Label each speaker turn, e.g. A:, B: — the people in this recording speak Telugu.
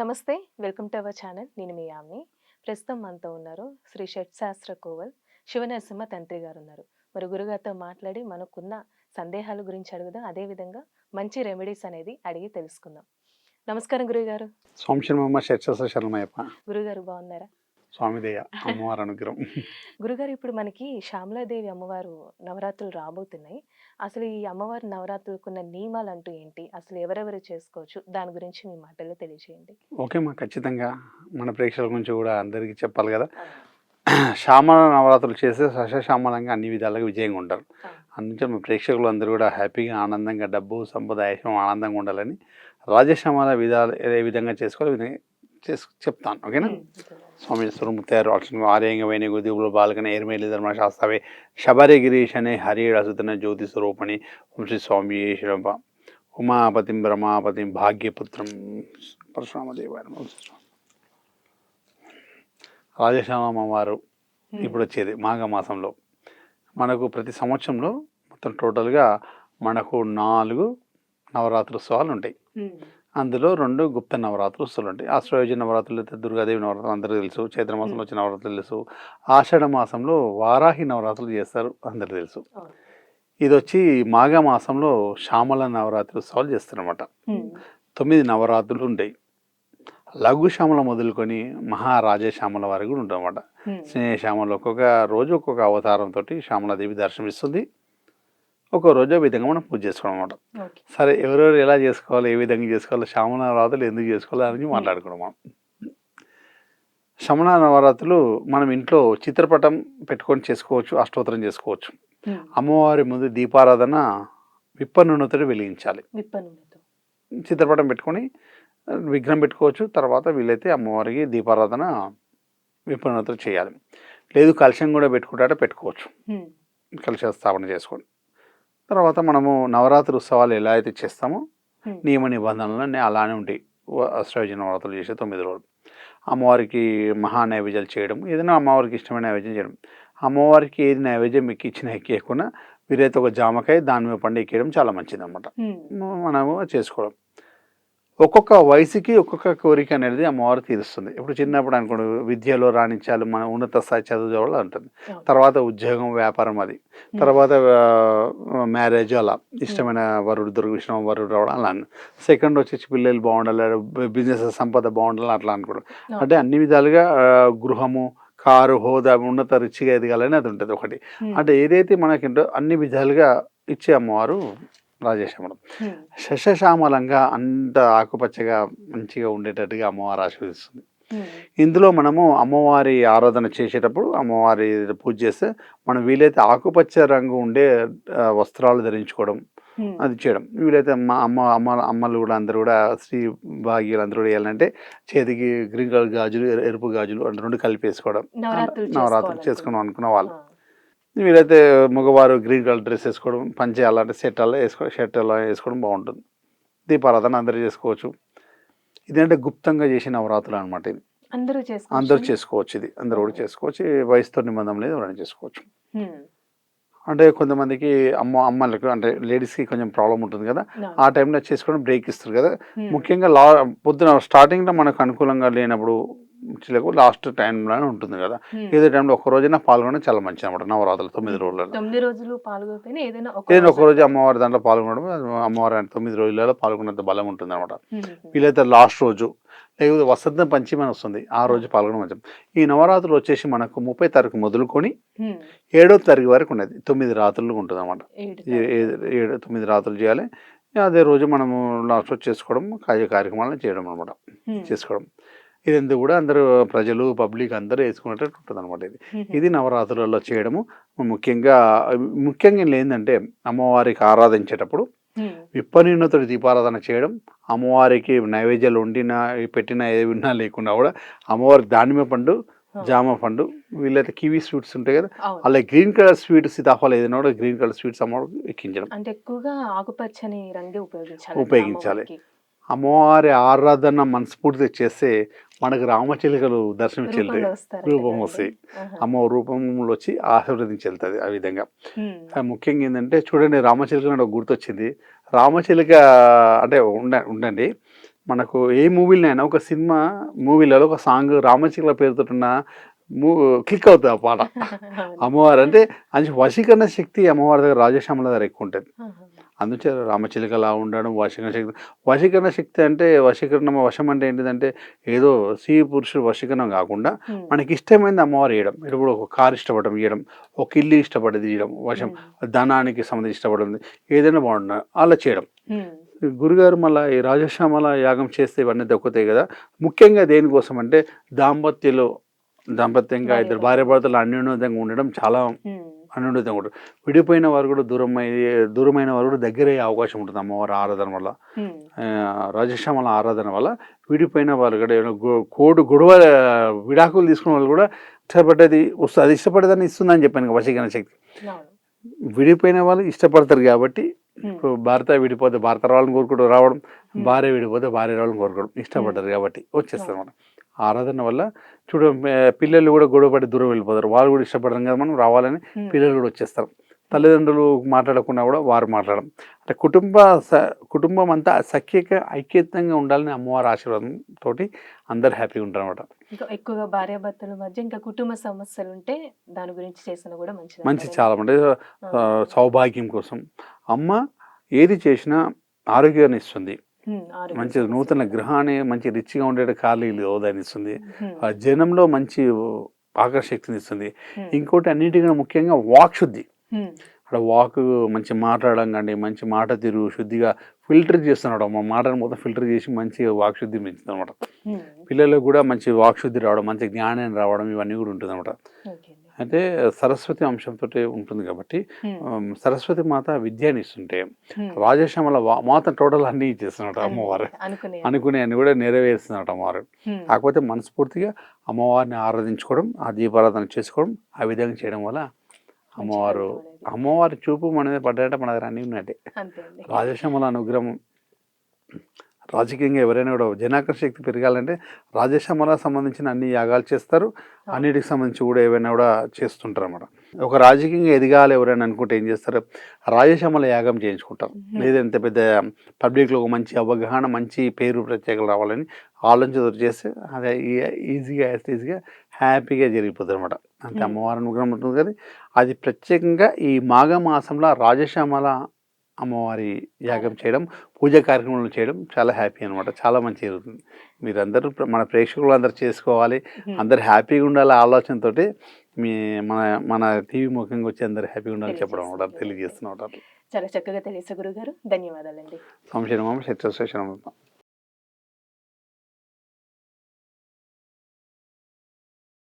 A: నమస్తే వెల్కమ్ టు అవర్ ఛానల్. నేను మీ యామ్ని. ప్రస్తుతం మనతో ఉన్నారు శ్రీ షట్శాస్త్ర కోవల్ శివనరసింహ తంత్రి గారు ఉన్నారు మరి గురుగారితో మాట్లాడి మనకున్న సందేహాల గురించి అడుగుదాం. అదేవిధంగా మంచి రెమెడీస్ అనేది అడిగి తెలుసుకుందాం. నమస్కారం గురుగారు.
B: శరణమయ్యప్ప.
A: గురుగారు బాగున్నారా?
B: స్వామిదేయ అమ్మవారి అనుగ్రహం.
A: గురుగారు ఇప్పుడు మనకి శ్యామలాదేవి అమ్మవారు నవరాత్రులు రాబోతున్నాయి. అసలు ఈ అమ్మవారి నవరాత్రులకున్న నియమాలు అంటూ ఏంటి? అసలు ఎవరెవరు చేసుకోవచ్చు? దాని గురించి మీ మాటల్లో తెలియజేయండి
B: ఓకే మా ఖచ్చితంగా మన ప్రేక్షకుల గురించి కూడా అందరికీ చెప్పాలి కదా. శ్యామల నవరాత్రులు చేస్తే సస్యశ్యామలంగా అన్ని విధాలుగా విజయంగా ఉంటారు. అందుకే మా ప్రేక్షకులు అందరూ కూడా హ్యాపీగా ఆనందంగా డబ్బు సంపద ఆనందంగా ఉండాలని రాజశ్యామల విధాలు ఏ విధంగా చేసుకోవాలి చేసు చెప్తాను ఓకేనా? స్వామి స్వరముత్తారు అక్షణ ఆర్యంగమైన గుదిగులు బాలకన ఏర్మేలి ధర్మ శాస్త్రవే. శబరి గిరీశనే హరి రసుతన జ్యోతి స్వరూపణి. శ్రీ స్వామి ఈశ్వరప్ప ఉమాపతిం బ్రహ్మాపతిం భాగ్యపుత్రం. స్వామి. రాజశ్యామ వారు ఇప్పుడు వచ్చేది మాఘ మాసంలో మనకు ప్రతి సంవత్సరంలో మొత్తం టోటల్గా మనకు నాలుగు నవరాత్రి ఉత్సవాలు ఉంటాయి అందులో రెండు గుప్త నవరాత్రులు వస్తువులు ఉంటాయి. ఆశ్వయుజ నవరాత్రులు అయితే దుర్గాదేవి నవరాత్రులు అందరూ తెలుసు చైత్ర మాసంలో వచ్చే నవరాత్రులు తెలుసు ఆషాఢ మాసంలో వారాహి నవరాత్రులు చేస్తారు అందరూ తెలుసు. ఇది వచ్చి మాఘ మాసంలో శ్యామల నవరాత్రి ఉత్సవాలు చేస్తారన్నమాట.
A: ఉమ్,
B: తొమ్మిది నవరాత్రులు ఉంటాయి. లఘు శ్యామల మొదలుకొని మహారాజ శ్యామల వరకు కూడా ఉంటాయి అన్నమాట
A: ఉమ్,
B: స్నేహ శ్యామల ఒక్కొక్క రోజు ఒక్కొక్క అవతారంతో శ్యామలాదేవి దర్శనమిస్తుంది. ఒక్కో రోజు విధంగా మనం పూజ చేసుకోవడం అనమాట సరే ఎవరెవరు ఎలా చేసుకోవాలి ఏ విధంగా చేసుకోవాలి శ్యామల నవరాత్రులు ఎందుకు చేసుకోవాలి అని మాట్లాడుకున్నాం మనం. శమన నవరాత్రులు మనం ఇంట్లో చిత్రపటం పెట్టుకొని చేసుకోవచ్చు అష్టోత్తరం చేసుకోవచ్చు. అమ్మవారి ముందు దీపారాధన విప్ప నూనెతో వెలిగించాలి చిత్రపటం పెట్టుకొని విఘ్నం పెట్టుకోవచ్చు తర్వాత వీలైతే అమ్మవారికి దీపారాధన నూనెతో చేయాలి. లేదు కలశం కూడా పెట్టుకుంటే పెట్టుకోవచ్చు. కలశ స్థాపన చేసుకొని తర్వాత మనము నవరాత్రి ఉత్సవాలు ఎలా అయితే చేస్తామో నియమ నిబంధనలు అన్నీ అలానే ఉంటాయి. అష్టయోజన నవరాత్రులు చేసే తొమ్మిది రోజులు. అమ్మవారికి మహా నైవేద్యాలు చేయడం ఏదైనా అమ్మవారికి ఇష్టమైన నైవేద్యం చేయడం. అమ్మవారికి ఏది నైవేద్యం మీకు ఇచ్చిన ఎక్కేయకుండా వీరైతే ఒక జామకాయ దాని మీద పండు ఎక్కేయడం చాలా మంచిది అనమాట మనము చేసుకోవడం. ఒక్కొక్క వయసుకి ఒక్కొక్క కోరిక అనేది అమ్మవారు తీరుస్తుంది. ఇప్పుడు చిన్నప్పుడు అనుకోండి విద్యలో రాణించాలి మన ఉన్నత స్థాయి చదువు చదవాలి అంటుంది. తర్వాత ఉద్యోగం వ్యాపారం అది. తర్వాత మ్యారేజ్ అలా. ఇష్టమైన వరుడు దొరికి ఇష్టం వరుడు రావడం అలా సెకండ్ వచ్చేసి పిల్లలు బాగుండాలి బిజినెస్ సంపద బాగుండాలి అట్లా అనుకోవడం. అంటే అన్ని విధాలుగా గృహము కారు హోదా ఉన్నత రిచ్గా ఎదగాలని అది ఉంటుంది ఒకటి. అంటే ఏదైతే మనకింటో అన్ని విధాలుగా ఇచ్చే అమ్మవారు రాజేశ్వరం శశశ్యామలంగా అంత ఆకుపచ్చగా మంచిగా ఉండేటట్టుగా అమ్మవారు ఆశీర్వదిస్తుంది. ఇందులో మనము అమ్మవారి ఆరాధన చేసేటప్పుడు అమ్మవారి పూజ చేస్తే మనం వీలైతే ఆకుపచ్చ రంగు ఉండే వస్త్రాలు ధరించుకోవడం అది చేయడం. వీలైతే మా అమ్మ అమ్మ అమ్మలు కూడా అందరూ కూడా శ్రీ భాగ్యులు అందరూ కూడా వేయాలంటే చేతికి గ్రీన్ కలర్ గాజులు ఎరు- ఎరుపు గాజులు అంటే రెండు కలిపి వేసుకోవడం
A: నవరాత్రులు.
B: చేసుకున్నాం అనుకున్న వాళ్ళు. వీలైతే మగవారు గ్రీన్ కలర్ డ్రెస్ వేసుకోవడం పంచే అలాంటి సెట్ అలా వేసుకో షర్ట్ అలా వేసుకోవడం బాగుంటుంది. దీపారాధన అందరూ చేసుకోవచ్చు. ఇదంటే గుప్తంగా చేసిన నవరాత్రులు అనమాట ఇది.
A: అందరూ చేసుకోవచ్చు
B: అందరూ చేసుకోవచ్చు ఇది. అందరూ కూడా చేసుకోవచ్చు. వయసుతో నిబంధన లేదు ఎవరైనా చేసుకోవచ్చు. అంటే కొంతమందికి అమ్మ అమ్మలకు అంటే లేడీస్కి కొంచెం ప్రాబ్లం ఉంటుంది కదా. ఆ టైంలో చేసుకోవడం బ్రేక్ ఇస్తారు కదా. ముఖ్యంగా లా పొద్దున స్టార్టింగ్లో మనకు అనుకూలంగా లేనప్పుడు చిలకు లాస్ట్ టైంలోనే ఉంటుంది కదా. ఏదో టైంలో ఒక రోజైనా పాల్గొనడం చాలా మంచిది అనమాట నవరాత్రులు తొమ్మిది రోజులలో.
A: తొమ్మిది రోజులు ఏదైనా ఒక
B: ఏదైనా ఒక
A: రోజు-
B: అమ్మవారి దాంట్లో పాల్గొనడం అమ్మవారి తొమ్మిది రోజులలో పాల్గొనేంత బలం ఉంటుంది అనమాట వీలైతే లాస్ట్ రోజు లేకపోతే వసంత పంచమి అని వస్తుంది ఆ రోజు పాల్గొనడం మంచిది. ఈ నవరాత్రులు వచ్చేసి మనకు ముప్పై తారీఖు మొదలుకొని ఏడో తారీఖు వరకు ఉన్నది తొమ్మిది రాత్రులు ఉంటుంది అనమాట
A: ఏడు
B: తొమ్మిది రాత్రులు చేయాలి అదే రోజు మనము లాస్ట్ రోజు చేసుకోవడం కార్య కార్యక్రమాలను చేయడం అనమాట చేసుకోవడం. ఇదంతా కూడా అందరూ ప్రజలు పబ్లిక్ అందరూ వేసుకునేటట్టు ఉంటుంది అనమాట ఇది ఇది నవరాత్రులలో చేయడము. ముఖ్యంగా ముఖ్యంగా ఏంటంటే అమ్మవారికి ఆరాధించేటప్పుడు
A: ఉమ్,
B: విప్పనీనతో దీపారాధన చేయడం అమ్మవారికి నైవేద్యాలు వండినా పెట్టినా ఏవి ఉన్నా లేకుండా కూడా అమ్మవారికి దానిమ్మ పండు జామ పండు వీళ్ళైతే కివీ స్వీట్స్ ఉంటాయి కదా
A: అవును.
B: అలా గ్రీన్ కలర్ స్వీట్ సీతాఫలం ఏదైనా కూడా గ్రీన్ కలర్ స్వీట్స్ అమ్మవారికి ఎక్కించడం.
A: అంటే ఎక్కువగా ఆకుపచ్చని రంగే ఉపయోగించాలి.
B: ఉపయోగించాలి. అమ్మవారి ఆరాధన మనస్ఫూర్తి చేస్తే మనకు రామచిలుకలు దర్శనం
A: వస్తారా
B: రూపం? వస్తాయి. అమ్మ రూపంలో వచ్చి ఆశీర్వదించి వెళ్తుంది ఆ విధంగా. ముఖ్యంగా ఏంటంటే చూడండి రామచిలుక నాకు గుర్తొచ్చింది. రామచిలుక అంటే ఉండ ఉండండి. మనకు ఏ మూవీలోనైనా ఒక సినిమా మూవీలలో ఒక సాంగ్ రామచిల పేరుతో ఉన్న మూ క్లిక్ అవుతుంది ఆ పాట. అమ్మవారు అంటే అది వశీకరణ శక్తి అమ్మవారి దగ్గర రాజశ్యామల దగ్గర ఎక్కువ ఉంటుంది.
A: ఆహా.
B: అందుచే రామచిలుకలా ఉండడం వశీకరణ శక్తి వశీకరణ శక్తి అంటే వశీకరణ వశం అంటే ఏంటిదంటే ఏదో స్త్రీ పురుషుడు వశీకరణం కాకుండా. మనకి ఇష్టమైంది అమ్మవారు ఇవ్వడం ఇప్పుడు ఒక కారు ఇష్టపడడం ఇవ్వడం ఒక ఇల్లు ఇష్టపడేది ఇవ్వడం వశం. ధనానికి సంబంధించి ఇష్టపడింది ఏదైనా బాగుంటుంది అలా చేయడం. గురుగారు మళ్ళీ ఈ రాజశ్యామల యాగం చేస్తే ఇవన్నీ దక్కుతాయి కదా ముఖ్యంగా దేనికోసం అంటే దాంపత్యలో దాంపత్యంగా ఇద్దరు భార్య భర్తలు అన్యోన్యంగా ఉండడం చాలా అన్యోన్యంగా ఉంటుంది విడిపోయిన వారు కూడా దూరం అయ్యే దూరమైన వారు కూడా దగ్గర అయ్యే అవకాశం ఉంటుంది అమ్మవారి ఆరాధన వల్ల. రాజశ్యామల ఆరాధన వల్ల విడిపోయిన వాళ్ళు కూడా ఏమైనా కోడు గొడవ విడాకులు తీసుకున్న వాళ్ళు కూడా ఇష్టపడ్డది వస్తుంది అది ఇష్టపడేదని ఇస్తుందని చెప్పాను వశీకరణ శక్తి. విడిపోయిన వాళ్ళు ఇష్టపడతారు కాబట్టి భర్త విడిపోతే భర్త రావాలని కోరుకుంటూ రావడం. భార్య విడిపోతే భార్య రావాలని కోరుకోవడం ఇష్టపడ్డారు కాబట్టి వచ్చేస్తారు మనం ఆరాధన వల్ల చూడ పిల్లలు కూడా గొడవపడి దూరం వెళ్ళిపోతారు. వాళ్ళు కూడా ఇష్టపడరు కదా మనం రావాలని. పిల్లలు కూడా వచ్చేస్తారు. తల్లిదండ్రులు మాట్లాడకుండా కూడా వారు మాట్లాడడం. అంటే కుటుంబ స కుటుంబం అంతా సఖ్యక ఐక్యతంగా ఉండాలని అమ్మవారి ఆశీర్వాదం తోటి అందరు హ్యాపీగా ఉంటారు అనమాట
A: ఇంకా ఎక్కువగా భార్యాభర్తల మధ్య ఇంకా కుటుంబ సమస్యలు ఉంటే దాని గురించి చేసిన కూడా మంచిది
B: మంచి? చాలా అంటే. సౌభాగ్యం కోసం. అమ్మ ఏది చేసినా ఆరోగ్యాన్ని ఇస్తుంది. మంచి. నూతన గ్రహాన్ని మంచి రిచ్గా ఉండే ఖాళీలు. ఆ జనంలో మంచి ఆకర్షక్తిని ఇస్తుంది. ఇంకోటి అన్నిటికన్నా ముఖ్యంగా వాక్ శుద్ధి. అక్కడ వాక్ మంచి మాట్లాడడం కానీ మంచి మాట తీరు శుద్ధిగా ఫిల్టర్ చేస్తున్నాడు మా మాటను మొత్తం ఫిల్టర్ చేసి మంచి వాక్ శుద్ధి పెంచుతుంది అనమాట. పిల్లలకు కూడా మంచి వాక్ శుద్ధి రావడం మంచి జ్ఞానం రావడం ఇవన్నీ కూడా ఉంటుంది అనమాట అయితే సరస్వతి అంశంతో ఉంటుంది కాబట్టి సరస్వతి మాత విద్యని ఇస్తుంటే. రాజశ్యామల మాత టోటల్ అన్నీ ఇచ్చేస్తున్నట్టు అమ్మవారు
A: అనుకునే
B: అన్ని కూడా నెరవేరుస్తున్నట్టు అమ్మవారు. కాకపోతే మనస్ఫూర్తిగా అమ్మవారిని ఆరాధించుకోవడం ఆ దీపారాధన చేసుకోవడం ఆ విధంగా చేయడం వల్ల అమ్మవారు. అమ్మవారి చూపు మన మీద పడ్డాయంటే మన దగ్గర అన్నీ ఉన్నట్టే రాజశ్యామల అనుగ్రహం రాజకీయంగా ఎవరైనా కూడా జనాకర్ష శక్తి పెరగాలంటే రాజశ్యామల సంబంధించిన అన్ని యాగాలు చేస్తారు. అన్నిటికి సంబంధించి కూడా ఏవైనా కూడా చేస్తుంటారు అన్నమాట ఒక రాజకీయంగా ఎదగాలి ఎవరైనా అనుకుంటే ఏం చేస్తారు? రాజశ్యామల యాగం చేయించుకుంటారు.
A: Mhm.
B: లేదంటే పెద్ద పబ్లిక్లో ఒక మంచి అవగాహన మంచి పేరు ప్రత్యేకలు రావాలని ఆలోచన చేస్తే అదే ఈజీగా ఈజీగా హ్యాపీగా జరిగిపోతుంది అనమాట అంతే
A: Hmm.
B: అమ్మవారి అనుగ్రహం ఉంటుంది కానీ అది ప్రత్యేకంగా ఈ మాఘ మాసంలో రాజశ్యామల అమ్మవారి యాగం చేయడం పూజ కార్యక్రమాలు చేయడం చాలా హ్యాపీ అనమాట చాలా మంచి జరుగుతుంది. మీరందరూ మన ప్రేక్షకులు అందరూ చేసుకోవాలి. అందరు హ్యాపీగా ఉండాలి ఆలోచనతోటి మీ మన మన టీవీ ముఖంగా వచ్చి అందరు హ్యాపీగా ఉండాలని చెప్పడం అనమాట తెలియజేస్తున్నాం
A: చాలా చక్కగా తెలియసే గురుగారు ధన్యవాదాలండి.
B: సంశయం శత్రు